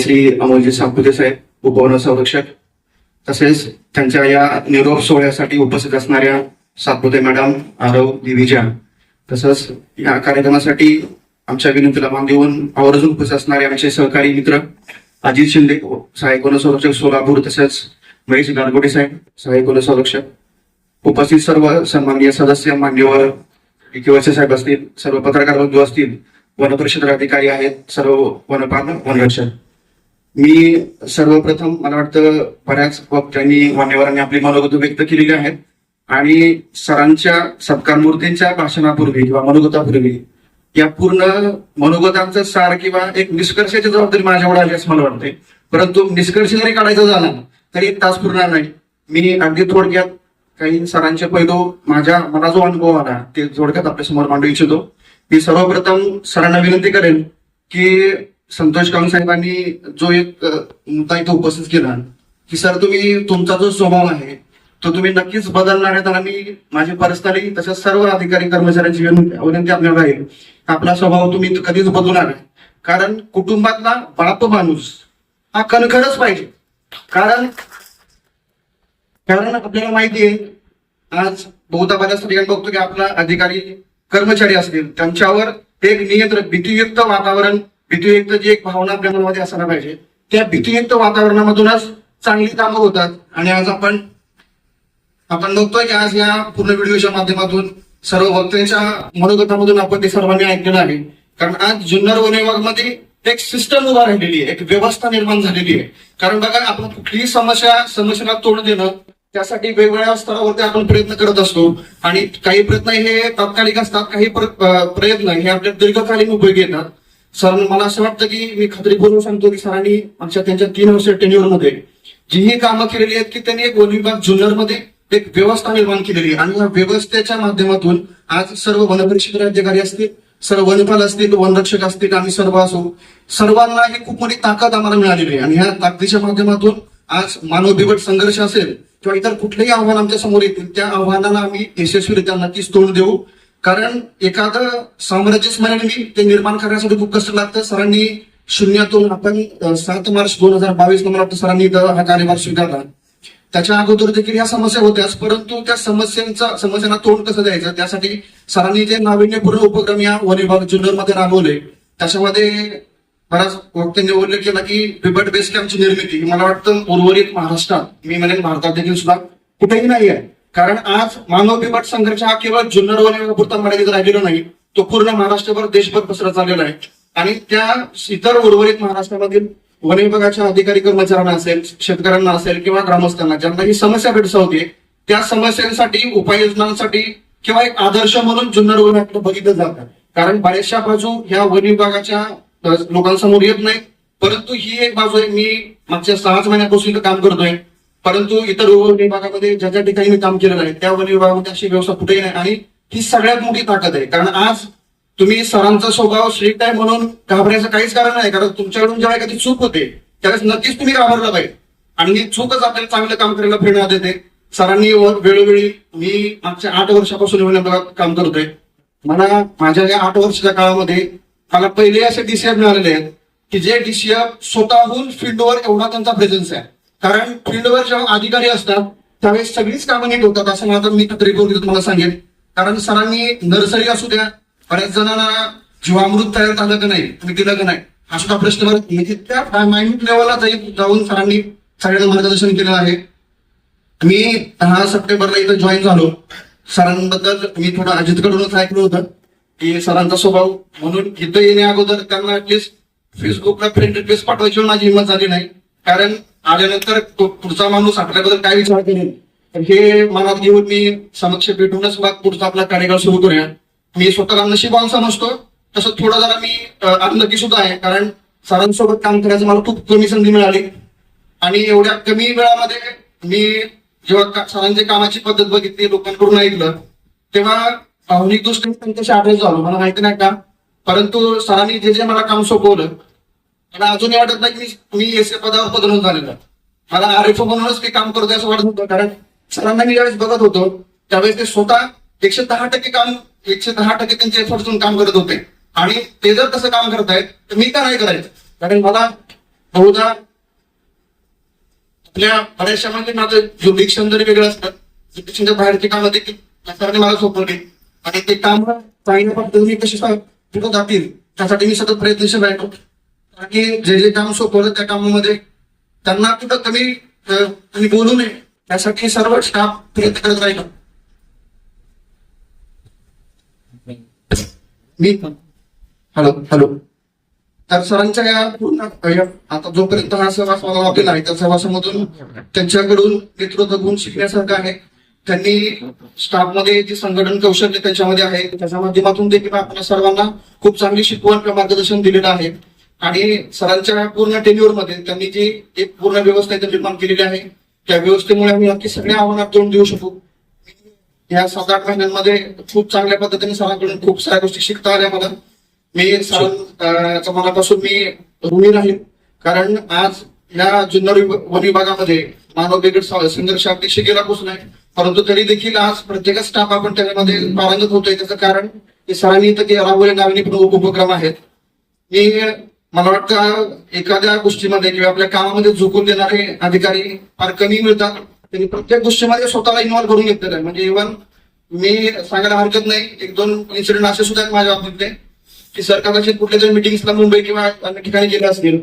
श्री अमोलजी सापुते साहेब उपवन संरक्षक तसेच त्यांच्या या निरोप सोहळ्यासाठी उपस्थित असणाऱ्या सातपुते मॅडम आरव दिविजा तसंच या कार्यक्रमासाठी आमच्या विनंतीला मान देऊन आवर्जून उपस्थित असणारे आमचे सहकारी मित्र अजित शिंदे सहाय्यक वनसंरक्षक सोलापूर तसेच महेश गारगोटे साहेब सहाय्यक वनसंरक्षक. उपस्थित सर्व सन्माननीय सदस्य मान्यवर किंवा साहेब असतील सर्व पत्रकार बंधू असतील वन परिषद अधिकारी आहेत सर्व वनपाल वनरक्षक. मी सर्वप्रथम मला वाटतं बऱ्याच वक्त्यांनी मान्यवरांनी आपली मनोगत व्यक्त केलेली आहेत आणि सरांच्या सत्कार मूर्तींच्या भाषणापूर्वी किंवा मनोगतापूर्वी या पूर्ण मनोगतांचं सार किंवा एक निष्कर्षाची जबाबदारी माझ्यावर आली असं मला वाटते परंतु निष्कर्ष जरी काढायचा झाला तरी एक तास पुरणार नाही. मी अगदी थोडक्यात काही सरांचे पैलू माझ्या मला जो अनुभव आला ते थोडक्यात आपल्यासमोर मांडू इच्छितो. मी सर्वप्रथम सरांना विनंती करेन की संतोष कांग साहेबांनी जो एक मुद्दा इथं उपस्थित केला की सर तुम्ही तुमचा जो स्वभाव आहे तो तुम्ही नक्कीच बदलणार आहेत आणि माझी पर्सनली तसंच सर्व अधिकारी कर्मचाऱ्यांची विनंती विनंती आपल्याला राहील आपला स्वभाव तुम्ही कधीच बदलणार नाही. कारण कुटुंबातला बाप माणूस हा कणखरच पाहिजे. कारण कारण आपल्याला माहिती आहे आज बहुधा बऱ्याच ठिकाणी बघतो की आपला अधिकारी कर्मचारी असतील त्यांच्यावर एक नियंत्रण भीतीयुक्त वातावरण भीतीयुक्त जी एक भावना आपल्या असायला पाहिजे त्या भीतीयुक्त वातावरणामधूनच चांगली कामं होतात. आणि आज आपण आपण बघतोय की आज या पूर्ण व्हिडिओच्या माध्यमातून सर्व वक्त्यांच्या मनोगतामधून आपण ते सर्वांनी ऐकलेलं आहे. कारण आज जुन्नरमध्ये एक सिस्टम उभा राहिलेली आहे एक व्यवस्था निर्माण झालेली आहे. कारण बघा आपण कुठलीही समस्या समस्येला तोंड देणं त्यासाठी वेगवेगळ्या स्तरावरती आपण प्रयत्न करत असतो. आणि काही प्रयत्न हे तात्कालिक असतात काही प्रयत्न हे आपल्या दीर्घकालीन उपयोगी येतात. सर मला असं वाटतं की मी खात्रीपूर्वक सांगतो की सरांनी आमच्या त्यांच्या तीन वर्षमध्ये जी ही कामं केलेली आहेत की त्यांनी एक वन विभाग जुन्नरमध्ये एक व्यवस्था निर्माण केलेली आहे. आणि या व्यवस्थेच्या माध्यमातून आज सर्व वनपरिषद अधिकारी असतील सर्व वनपाल असतील वनरक्षक असतील आम्ही सर्व असो सर्वांना ही खूप मोठी ताकद आम्हाला मिळालेली आहे. आणि ह्या ताकदीच्या माध्यमातून आज मानव बिबट संघर्ष असेल किंवा इतर कुठलेही आव्हान आमच्यासमोर येतील त्या आव्हानाला आम्ही यशस्वीरित्या नक्कीच तोंड देऊ. कारण एखादं साम्राज्य स्मरण ते निर्माण करण्यासाठी खूप कष्ट लागतं. सरांनी शून्यातून आपण सात मार्च दोन हजार बावीस मला वाटतं सरांनी हा कार्यभार स्वीकारला. त्याच्या अगोदर देखील या समस्या होत्याच परंतु त्या समस्यांचा समस्यांना तोंड कसं द्यायचं? त्यासाठी सरांनी जे नाविन्यपूर्ण उपक्रम या वन विभाग जुन्नरमध्ये राबवले. त्याच्यामध्ये बराच वक्त्यांनी उल्लेख केला की बिबट बेस कॅम्पची निर्मिती मला वाटतं उर्वरित महाराष्ट्रात मी म्हणेन भारतात देखील सुद्धा कुठेही नाही आहे कारण आज मानव बिबट संघर्ष हा केवळ जुन्नर वन मर्यादित राहिलेला नाही तो पूर्ण महाराष्ट्रभर देशभर पसरत चाललेला आहे. आणि त्या इतर उर्वरित महाराष्ट्रामधील वन विभागाच्या अधिकारी कर्मचाऱ्यांना असेल शेतकऱ्यांना असेल किंवा ग्रामस्थांना ज्यांना ही समस्या भेटसावते त्या समस्यांसाठी उपाययोजनांसाठी किंवा एक आदर्श म्हणून जुन्नर वन बघितलं जातं. कारण बऱ्याचशा बाजू ह्या वन विभागाच्या लोकांसमोर येत नाही परंतु ही एक बाजू आहे मी मागच्या सहाच महिन्यापासून काम करतोय. परंतु इतर वन विभागामध्ये ज्या ज्या ठिकाणी मी काम केलेलं आहे त्या वन विभागामध्ये अशी व्यवस्था कुठेही नाही. आणि ही सगळ्यात मोठी ताकद आहे. कारण आज तुम्ही सरांचा स्वभाव स्ट्रिक्ट आहे म्हणून घाबरायचं काहीच कारण नाही. कारण तुमच्याकडून जेव्हा एखादी चूक होते त्यावेळेस नक्कीच तुम्ही घाबरला पाहिजे. आणि ही चूकच आपल्याला चांगलं काम करायला प्रेरणा देते. सरांनी वेळोवेळी मी मागच्या आठ वर्षापासून विभागात काम करतोय मला माझ्या या आठ वर्षाच्या काळामध्ये मला पहिले असे डीसीएफ मिळालेले आहेत की जे डीसीएफ स्वतःहून फील्डवर एवढा त्यांचा प्रेझेन्स आहे. कारण फील्डवर जेव्हा अधिकारी असतात त्यावेळेस सगळीच कामं नीट होतात असं माझं मी रिपोर्ट तुम्हाला सांगेन. कारण सरांनी नर्सरी असू द्या बऱ्याच जणांना जीवामृत तयार झालं का नाही तुम्ही दिलं का नाही हा सुद्धा प्रश्न म्हणजे त्या मायन्यूट लेवलला जाईल जाऊन सरांनी सगळ्यांना मार्गदर्शन केलं आहे. मी दहा सप्टेंबरला इथं जॉईन झालो. सरांबद्दल मी थोडं अजितकडूनच ऐकलं होतं की सरांचा स्वभाव म्हणून इथं येण्या अगोदर त्यांना ऍटलिस्ट फेसबुकला फ्रेंड रिक्वेस्ट पाठवायची माझी हिंमत झाली नाही. कारण आल्यानंतर पुढचा माणूस आपल्याबद्दल काय विचार करेल हे मनात घेऊन मी समक्ष भेटूनच मग पुढचा आपला कार्यकाळ सुरू करूया. मी स्वतःला नशिबान समजतो. तसं थोडं जरा मी अं, आनंदी सुद्धा आहे. कारण सरांसोबत काम करायचं मला खूप कमी संधी मिळाली. आणि एवढ्या कमी वेळामध्ये मी जेव्हा का- सरांची कामाची पद्धत बघितली लोकांकडून ऐकलं तेव्हा भावनिक दृष्टीने त्यांच्याशी अटॅच झालो. मला माहिती नाही का? परंतु सरांनी जे जे मला काम सोपवलं मला अजूनही वाटत नाही की मी एस ए पदावर बदलून झालेलं मला आर एफ म्हणूनच मी काम करतोय असं वाटत होतं. कारण सरांना मी ज्यावेळेस बघत होतो त्यावेळेस ते स्वतः एकशे दहा टक्के काम एकशे दहा टक्के त्यांचे एफर्टून काम करत होते. आणि ते जर तसं काम करतायत तर मी का नाही करायचं? कारण मला बहुधा आपल्या बऱ्याचशा म्हणजे माझं ज्युडिक्शन जरी वेगळं असतं ज्युडिक्शनच्या बाहेरची कामं देखील या सरांनी मला सोपवली. आणि ते काम चांगल्या पद्धतीने कशी पुढे जातील त्यासाठी मी सतत प्रयत्नशील राहतो. आणि जे जे काम सोपवलं त्या कामामध्ये त्यांना कुठं कमी आणि बोलू नये त्यासाठी सर्व स्टाफ प्रयत्न करत राहील. मी हॅलो हॅलो. तर सरांच्या या पूर्ण आता जोपर्यंत हा सहवास मला लाभलेला आहे त्या सहवासामधून त्यांच्याकडून नेतृत्व गुण शिकण्यासारखं आहे. त्यांनी स्टाफमध्ये जे संघटन कौशल्य त्यांच्यामध्ये आहे त्याच्या माध्यमातून देखील आपल्या सर्वांना खूप चांगली शिकवण किंवा मार्गदर्शन दिलेलं आहे. आणि सरांच्या पूर्ण टेन्युअरमध्ये त्यांनी जी एक पूर्ण व्यवस्था इथे निर्माण केलेली आहे त्या व्यवस्थेमुळे आम्ही नक्की सगळ्या आव्हानात तोंड देऊ शकू. या सात आठ महिन्यांमध्ये खूप चांगल्या पद्धतीने सरांकडून खूप साऱ्या गोष्टी शिकता आल्या मला. मी सरांच्या मनापासून मी ऋणी राहील. कारण आज या जुन्नर वन विभागामध्ये मानव बिगड संघर्ष अतिशय गेला नाही परंतु तरी देखील आज प्रत्येक स्टाफ आपण त्याच्यामध्ये पारंगत होतोय. त्याचं कारण सरांनी इथं राहुल राबवले नाविनी उपक्रम आहेत. मी मला वाटतं एखाद्या गोष्टीमध्ये किंवा आपल्या कामामध्ये झुकून देणारे अधिकारी फार कमी मिळतात. त्यांनी प्रत्येक गोष्टीमध्ये स्वतःला इन्व्हॉल्व करून घेतलेलं आहे. म्हणजे इव्हन मी सांगायला हरकत नाही. एक दोन इन्सिडेंट असे सुद्धा आहेत माझ्या बाबतीतले. की सरकार कदाचित कुठल्या तरी मिटिंग्सला मुंबई किंवा अन्य ठिकाणी गेले असतील.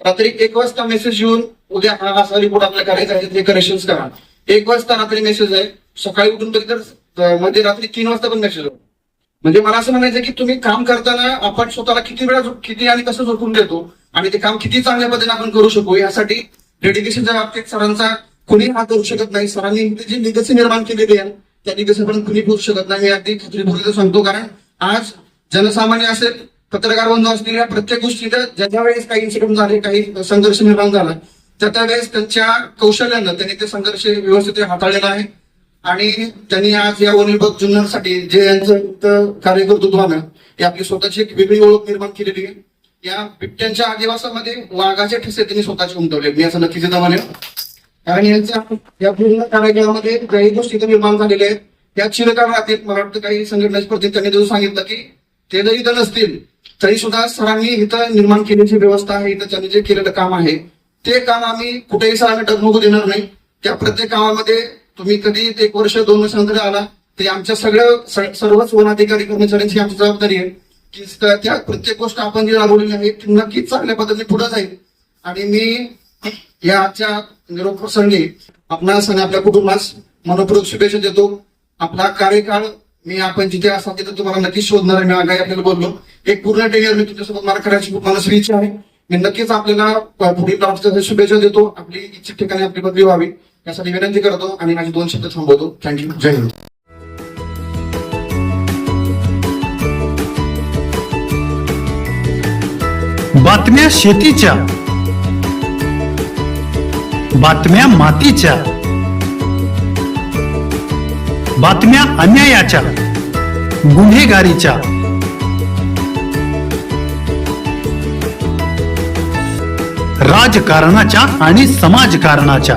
रात्री एक वाजता मेसेज येऊन उद्या हा असा रिपोर्ट आपल्या करायचा आहे. ते करेक्शन्स करा. एक वाजता रात्री मेसेज आहे. सकाळी उठून तरी तर मध्ये रात्री तीन वाजता पण मेसेज होतो. म्हणजे मला असं म्हणायचं की तुम्ही काम करताना आपण स्वतःला किती वेळा किती आणि कसं झोपून देतो आणि ते काम किती चांगल्या पद्धतीने आपण करू शकू यासाठी डेडिकेशनच्या बाबतीत सरांचा कुणी हा करू शकत नाही सरांनी जी निगसी निर्माण केलेली आहे त्या लिगसीपर्यंत कुणी करू शकत नाही. अगदी खात्रीपूर्वक सांगतो कारण आज जनसामान्य असेल पत्रकार बंधू असतील या प्रत्येक गोष्टीत ज्या ज्या वेळेस काही इन्सिडेंट झाले काही संघर्ष निर्माण झाला त्या त्यावेळेस त्यांच्या कौशल्यानं त्यांनी ते संघर्ष व्यवस्थित हाताळलेला आहे. आणि त्यांनी आज या वन विभाग जे यांचं कार्य करतो आम्ही ते आपली स्वतःची एक वेगळी ओळख निर्माण केलेली आहे. या बिबट्यांच्या आदिवासामध्ये वाघाचे ठसे त्यांनी स्वतःचे उमटवले. मी असं नक्कीच इथं म्हणेन कारण यांच्या या पूर्ण कार्यक्रमामध्ये काही गोष्टी इथं निर्माण झालेल्या आहेत. त्या चिरकाळ राहतील मला वाटतं काही संघटनाच्या त्यांनी जर सांगितलं की ते जरी इथं नसतील तरी सुद्धा सरांनी इथं निर्माण केलेली व्यवस्था आहे इथं त्यांनी जे केलेलं काम आहे ते काम आम्ही कुठेही सरांना डगमगू देणार नाही. त्या प्रत्येक कामामध्ये तुम्ही कधी एक वर्ष दोन वर्षानंतर आला तरी आमच्या सगळ्या सर्वच वन अधिकारी कर्मचाऱ्यांची आमची जबाबदारी आहे की त्या प्रत्येक गोष्ट आपण जी राबवलेली आहे ती नक्कीच चांगल्या पद्धतीने पुढे जाईल. आणि मी या आजच्या निरोप प्रसंगी आपणास आणि आपल्या कुटुंबास मनपूर्वक शुभेच्छा देतो. आपला कार्यकाळ मी आपण जिथे असाल तिथे तुम्हाला नक्कीच शोधणार आहे. मी आगाई आपल्याला बोललो. एक पूर्ण टेनियर मी तुमच्यासोबत मला करायची खूप मनस्वी इच्छा आहे. मी नक्कीच आपल्याला पुढील शुभेच्छा देतो. आपली इच्छित ठिकाणी आपली बदली व्हावी. यासाठी विनंती करतो आणि माझे दोन शब्द थांबवतो. थँक्यू जय हिंद. बातम्या शेतीच्या. बातम्या मातीच्या. बातम्या अन्यायाच्या. गुन्हेगारीच्या. राजकारणाच्या आणि समाजकारणाच्या.